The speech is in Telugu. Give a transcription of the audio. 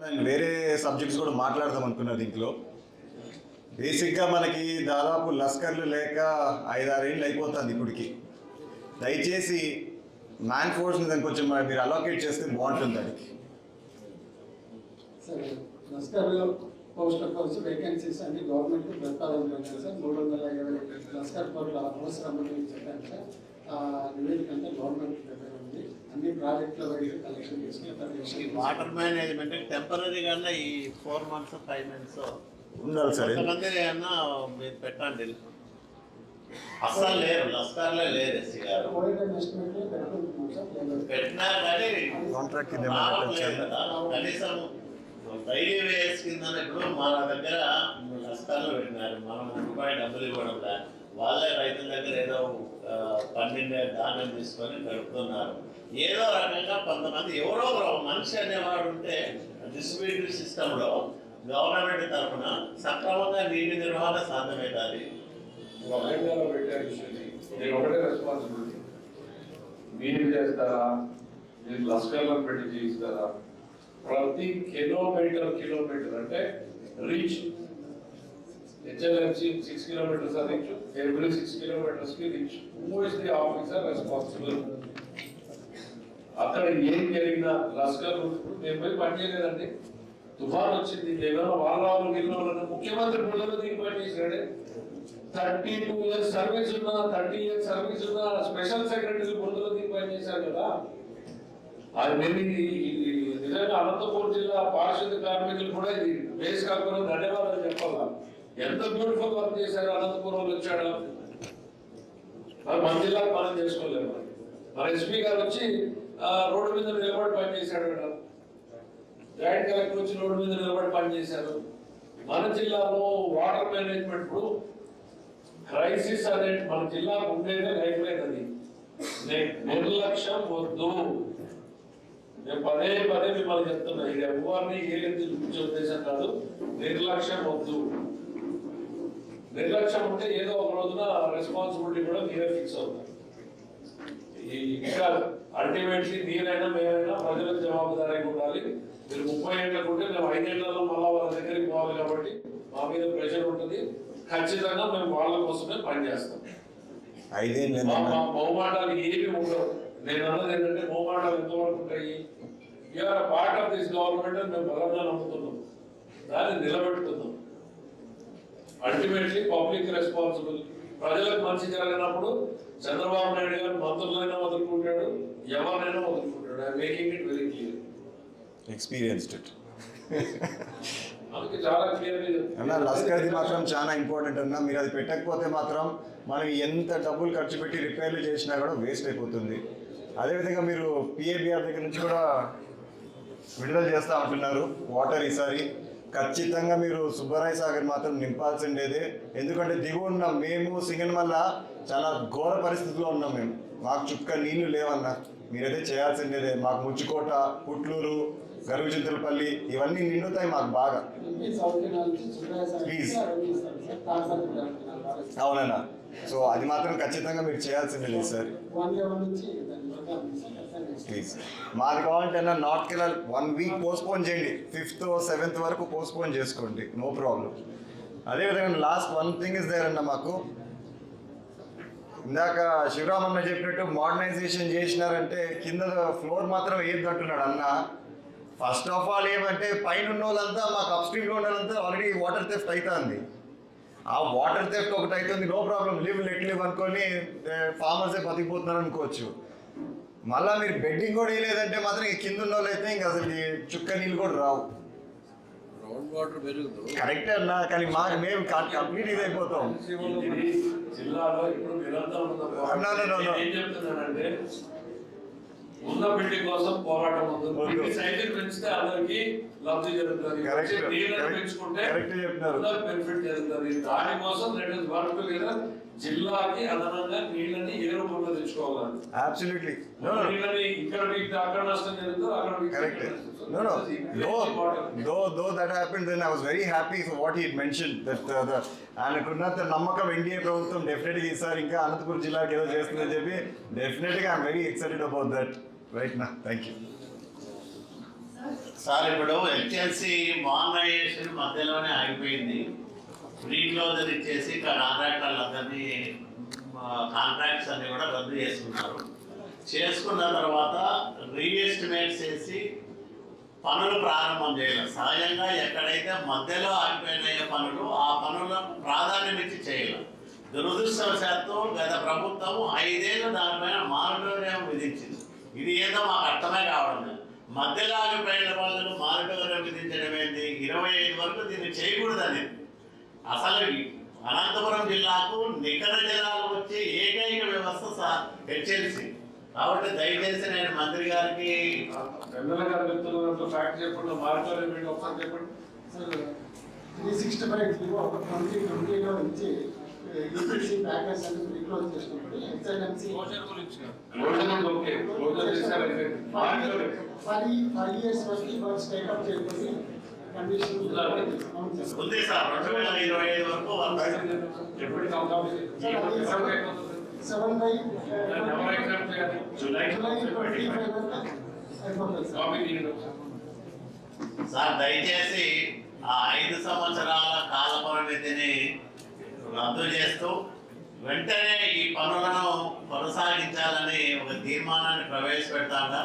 నేను వేరే సబ్జెక్ట్స్ కూడా మాట్లాడదాం అనుకున్నా దీంట్లో. బేసిక్గా మనకి దాదాపు లస్కర్లు లేక ఐదారేళ్ళు అయిపోతుంది ఇప్పటికి. దయచేసి మ్యాన్ ఫోర్స్ని దానికి కొంచెం మరి మీరు అలోకేట్ చేస్తే బాగుంటుంది దానికి. సరే లస్కర్లో పోస్ట్ వచ్చి వేకెన్సీస్ అన్ని గవర్నమెంట్ సార్. మూడు వందల ఇరవై లస్కర్ కోట్ల అవసరం అని చెప్పాను సార్ ఆ నివేదిక అంతా గవర్నమెంట్ దగ్గర ఉంది అన్ని ప్రాజెక్టుల వైపు కలెక్షన్ ఈ చేసుకుని వాటర్ మేనేజ్మెంట్ టెంపరీగా ఈ ఫోర్ మంత్స్ ఫైవ్ మంత్స్ ఉండాలి సార్ కొంతమంది ఏమన్నా మీరు పెట్టండి అస్సలు లేరు లస్కర్లే లేరు ఎస్సీ గారు లేదు. పెట్టినా కానీ కాంట్రాక్ట్. కనీసం డైలీ వేస్ కింద ఇప్పుడు మా దగ్గర లస్కర్లు పెట్టినారు మనం రూపాయి డబ్బులు ఇవ్వడం లే. వాళ్ళే రైతుల దగ్గర ఏదో పండిన ధాన్యం తీసుకొని గడుపుతున్నారు. ఏదో రకంగా కొంతమంది ఎవరో మనిషి అనేవాడు ఉంటే డిస్ట్రిబ్యూటరీ సిస్టంలో గవర్నమెంట్ తరఫున సక్రమంగా నీటి నిర్వహణ సాధ్యమవుతుంది ఒకటే రెస్పాన్సిబిలిటీ మీరు చేస్తారా? మీరు లస్కర్లను పెట్టి చేయిస్తారా? ప్రతి కిలోమీటర్ కిలోమీటర్ అంటే reach HLMC six kilometres reach six కిలోమీటర్స్కి reach who officer responsible అక్కడ ఏం జరిగినా లస్కర్ మేము పోయి పని చేయలేదండి. తుఫాన్ వచ్చింది. ఏమైనా వాళ్ళ వాళ్ళు ముఖ్యమంత్రి బుల్లలు దీన్ని పని చేశాడే. థర్టీ టూ ఇయర్స్ సర్వీస్ ఉన్నా థర్టీ ఇయర్స్ సర్వీస్ ఉన్నా స్పెషల్ సెక్రటరీ బురదలో దీన్ని పని చేశారు కదా. అది నేను నిజంగా అనంతపూర్ జిల్లా పారిశుద్ధ కార్మికులు కూడా ఇది బేస్ కాకుండా ధన్యవాదాలు చెప్పాలా? ఎంత బ్యూటిఫుల్ వర్క్ చేశారు అనంతపురంలో వచ్చాడు. మరి మన జిల్లా మనం చేసుకోలేము మరి. మన ఎస్పీ గారు వచ్చి రోడ్డు మీద నిలబడి పని చేశాడు జాయింట్ కలెక్టర్ వచ్చి రోడ్డు మీద నిలబడి పని చేశారు మన జిల్లాలో వాటర్ మేనేజ్మెంట్ ఇప్పుడు క్రైసిస్ అనే మన జిల్లాకు ఉండేదే లైఫ్ లైన్ అది నిర్లక్ష్యం వద్దు. నేను పదే పదే మిమ్మల్ని చెప్తున్నా ఇది ఎవరిని ఏ ఉద్దేశం కాదు నిర్లక్ష్యం వద్దు. నిర్లక్ష్యం ఉంటే ఏదో ఒక రోజున రెస్పాన్సిబిలిటీ కూడా మీరే ఫిక్స్ అవుతారు. ఇంకా అల్టిమేట్లీ మీరైనా మేమైనా ప్రజలకు జవాబుదారీగా ఉండాలి. మీరు ముప్పై ఏళ్ళకు ఉంటే మేము ఐదేళ్ళలో మళ్ళా వాళ్ళ దగ్గరికి పోవాలి కాబట్టి మా మీద ప్రెషర్ ఉంటుంది. ఖచ్చితంగా మేము వాళ్ళ కోసమే పనిచేస్తాం. ఐదేళ్ళు మొహమాటాలు ఏమి ఉండవు. నేను అన్నది ఏంటంటే మొహమాటాలు ఎంతవరకు ఉంటాయి? You're part of this government అని మేము బలంగా నమ్ముతున్నాం. దాన్ని నిలబెడుతున్నాం అల్టిమేట్లీ పబ్లిక్ రెస్పాన్సిబుల్ ప్రజలకు మంచి జరిగినప్పుడు చంద్రబాబు నాయుడు గారు మంత్రులైనా వదులుకుంటాడు ఎవరినైనా వదులుకుంటాడు. I making it very clear experienced it అన్న లస్కర్ది మాత్రం చాలా ఇంపార్టెంట్ అన్న. మీరు అది పెట్టకపోతే మాత్రం మనం ఎంత డబ్బులు ఖర్చు పెట్టి రిపేర్లు చేసినా కూడా వేస్ట్ అయిపోతుంది. అదేవిధంగా మీరు పిఏబిఆర్ దగ్గర నుంచి కూడా విడుదల చేస్తా ఉంటున్నారు. వాటర్ ఈసారి ఖచ్చితంగా మీరు సుబ్బరాయ సాగర్ మాత్రం నింపాల్సిండేదే ఎందుకంటే దిగువ ఉన్నాం. మేము సింగన్ వల్ల చాలా ఘోర పరిస్థితిలో ఉన్నాం మేము. మాకు చుక్క నీళ్ళు లేవన్నా. మీరైతే చేయాల్సిండేదే మాకు ముచ్చుకోట పుట్లూరు గరుగుచింతలపల్లి ఇవన్నీ నిండుతాయి మాకు బాగా. ప్లీజ్. అవునన్నా. సో అది మాత్రం ఖచ్చితంగా మీరు చేయాల్సిందే సార్. ప్లీజ్ మాది కావాలంటే అన్న నార్త్ కెళ్ళాలి వన్ వీక్ పోస్ట్పోన్ చేయండి. ఫిఫ్త్ సెవెంత్ వరకు పోస్ట్పోన్ చేసుకోండి. నో ప్రాబ్లం అదేవిధంగా last one thing is there అన్న మాకు. ఇందాక శివరామ్ అన్న చెప్పినట్టు మోడర్నైజేషన్ చేసినారంటే కింద ఫ్లోర్ మాత్రం వేయద్దు అంటున్నాడు అన్న. ఫస్ట్ ఆఫ్ ఆల్ ఏమంటే పైన ఉన్న వాళ్ళంతా మాకు అప్ స్ట్రీమ్లో ఉన్నదంతా ఆల్రెడీ వాటర్ థెఫ్ట్ అవుతుంది ఆ వాటర్ థెఫ్ట్ ఒకటి అవుతుంది no problem live let live అనుకొని eh, ఫార్మర్సే బతికిపోతున్నారు అనుకోవచ్చు. మళ్ళా మీరు బెడ్డింగ్ కూడా వేయలేదంటే మాత్రం కింద ఉన్న వాళ్ళు అయితే ఇంకా అసలు చుక్క నీళ్ళు కూడా రావు. గ్రౌండ్ వాటర్ పెరుగుతూ. కరెక్టే అన్న కానీ మాకు మేము కంప్లీట్ ఇది అయిపోతాం. జిల్లాలో ఇప్పుడు no. నేను ఏం చెప్తున్నానంటే ఉన్న బిల్డింగ్ కోసం పోరాటం ఉంది. సైజులు పెంచితే అందరికి లబ్ధి జరుగుతుంది. పెంచుకుంటే బెనిఫిట్ జరుగుతుంది. దానికోసం రెండు వర్క్ టుగెదర్ జిల్లాకి అదనంగా నీళ్ళని ఏ రూపంలో తెచ్చుకోవాలి? అబ్సల్యూట్లీ నో నీళ్ళని ఇక్కడ మీకు అక్కడ నష్టం జరుగుతుంది అక్కడ మీకు కరెక్ట్ ఇక్కడ నష్టం. No, no. Though, though, though that happened, then I was very happy for what he had mentioned. That uh, the ఆయనకున్నంత నమ్మకం ఎన్డీఏ ప్రభుత్వం డెఫినెట్గా ఈసారి ఇంకా అనంతపురం జిల్లాకి ఏదో చేస్తుందని చెప్పి డెఫినెట్గా I'm very excited about that right నా థ్యాంక్ యూ సార్ ఇప్పుడు హెచ్ఎల్సి మానిటైజేషన్ మధ్యలోనే ఆగిపోయింది. ఫ్రీ ఇచ్చేసి కాంట్రాక్టర్లందరినీ కాంట్రాక్ట్స్ అన్ని కూడా రద్దు చేసుకున్నారు చేసుకున్న తర్వాత రీఎస్టిమేట్ చేసి పనులు ప్రారంభం చేయాలి. సహజంగా ఎక్కడైతే మధ్యలో ఆగిపోయినాయో పనులు ఆ పనులకు ప్రాధాన్యం ఇచ్చి చేయాలి. దురదృష్టవశాత్తు గత ప్రభుత్వం ఐదేళ్ళు దానిపైన మానిటోరియం విధించింది. ఇది ఏదో మాకు అర్థమే కావడం లేదు. మధ్యలో ఆగిపోయిన పనులను మానిటోరియం విధించడం ఏంటి ఇరవై ఐదు వరకు దీన్ని చేయకూడదని. అసలు అనంతపురం జిల్లాకు నికర జలాలు వచ్చే ఏకైక వ్యవస్థ హెచ్ఎల్సి. కాబట్టి దయచేసి నేను మంత్రి గారికి ఎమ్మెల్యే గారు చెప్తున్న ఫ్యాక్ట్ చెప్పండి మార్గాలు ఏంటి ఒకసారి చెప్పండి. Sir three sixty five twenty ట్వంటీలో ప్యాకేజ్ అని రీక్లోజ్ చేసినప్పుడు ఇయర్స్ వరకు వర్క్స్ టేకప్ చేయబడి కండిషన్ అవును సార్ ఉంది సార్ రెండు వేల ఇరవై ఐదు వరకు seven by July July sir దయచేసి ఆ ఐదు సంవత్సరాల కాల పరిమితిని రద్దు చేస్తూ వెంటనే ఈ పనులను కొనసాగించాలని ఒక తీర్మానాన్ని ప్రవేశపెట్టాలా